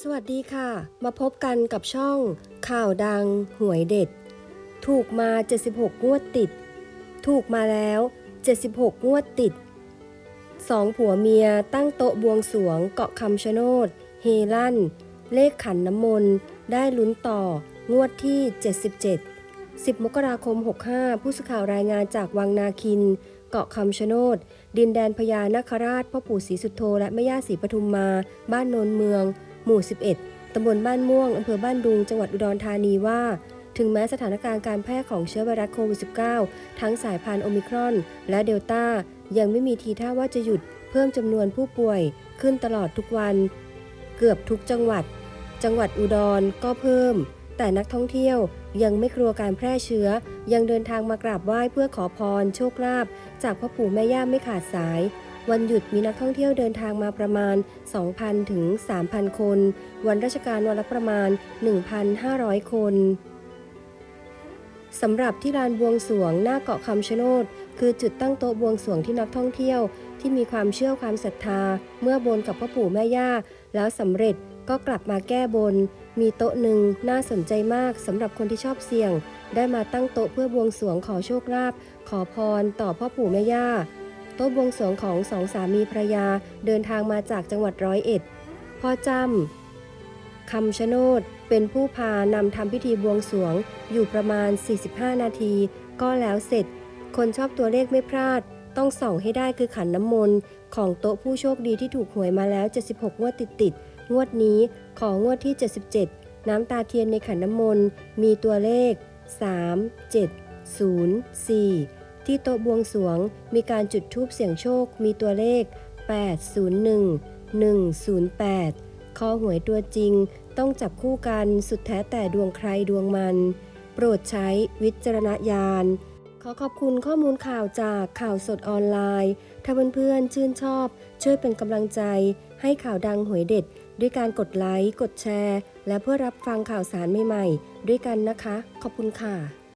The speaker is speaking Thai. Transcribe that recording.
สวัสดีค่ะ มาพบกันกับช่อง ข่าวดัง หวยเด็ด ถูกมา 76 งวดติด ถูกมาแล้ว 76 งวดติดสองผัวเมียตั้งโต๊ะบวงสวงเกาะคำชะโนด เฮลั่น เลขขันน้ำมนต์ ได้ลุ้นต่องวดที่ 77 10 มกราคม 65 ผู้สื่อข่าวรายงานจากวังนาคิน เกาะคำชะโนด ดินแดนพญานาคราชพ่อปู่ศรีสุโธและแม่ย่าศรีปทุมมา บ้านโนนเมือง หมู่ 11 ตำบลบ้านม่วง อำเภอบ้านดุง จังหวัดอุดรธานีว่า ถึงแม้สถานการณ์การแพร่ของเชื้อไวรัสโควิด -19 ทั้งสายพันธุ์โอมิครอน และเดลต้า ยังไม่มีทีท่าว่าจะหยุดเพิ่มจำนวนผู้ป่วยขึ้นตลอดทุกวัน เกือบทุกจังหวัด จังหวัดอุดรก็เพิ่ม แต่นักท่องเที่ยวยังไม่กลัวการแพร่เชื้อ ยังเดินทางมากราบไหว้เพื่อขอพร โชคลาภจากพ่อปู่แม่ย่าไม่ขาดสาย วันหยุดมีนักท่องเที่ยวเดินทางมาประมาณ 2,000 ถึง 3,000 คน วันราชการวันละประมาณ 1,500 คนสำหรับที่ลานบวงสวงหน้าเกาะคำชะโนดคือจุดตั้งโต๊ะบวงสวงที่นักท่องเที่ยว ที่มีความเชื่อความศรัทธา เมื่อบนกับพ่อปู่แม่ย่า แล้วสำเร็จก็กลับมาแก้บน มีโต๊ะหนึ่งน่าสนใจมากสำหรับคนที่ชอบเสี่ยง ได้มาตั้งโต๊ะเพื่อบวงสวงขอโชคลาภขอพรต่อพ่อปู่แม่ย่า ต๊ะบวงสรวงของสองสามีภรยาเดินทางมาจากจังหวัดร้อยเอ็ด พ่อจำคำชะโนดเป็นผู้พานำทำพิธีบวงสรวงอยู่ประมาณ 45 นาที ก็แล้วเสร็จ คนชอบตัวเลขไม่พลาด ต้องส่องให้ได้คือขันน้ำมนต์ของโต๊ะผู้โชคดีที่ถูกหวยมาแล้ว 76 งวดติดๆงวดนี้ของงวดที่ 77 น้ำตาเทียนในขันน้ำมนต์มีตัวเลข 3 7 0 4 ที่โต๊ะบวงสวงมีการจุดธูปเสี่ยงโชคมีตัวเลข 801 108 คอหวยตัวจริง ต้องจับคู่กันสุดแท้แต่ดวงใครดวงมัน โปรดใช้วิจารณญาณ ขอขอบคุณข้อมูลข่าวจากข่าวสดออนไลน์ ถ้าเพื่อนๆชื่นชอบ ช่วยเป็นกำลังใจ ให้ข่าวดังหวยเด็ด ด้วยการกดไลค์ กดแชร์ และเพื่อรับฟังข่าวสารใหม่ๆ ด้วยกันนะคะ ขอบคุณค่ะ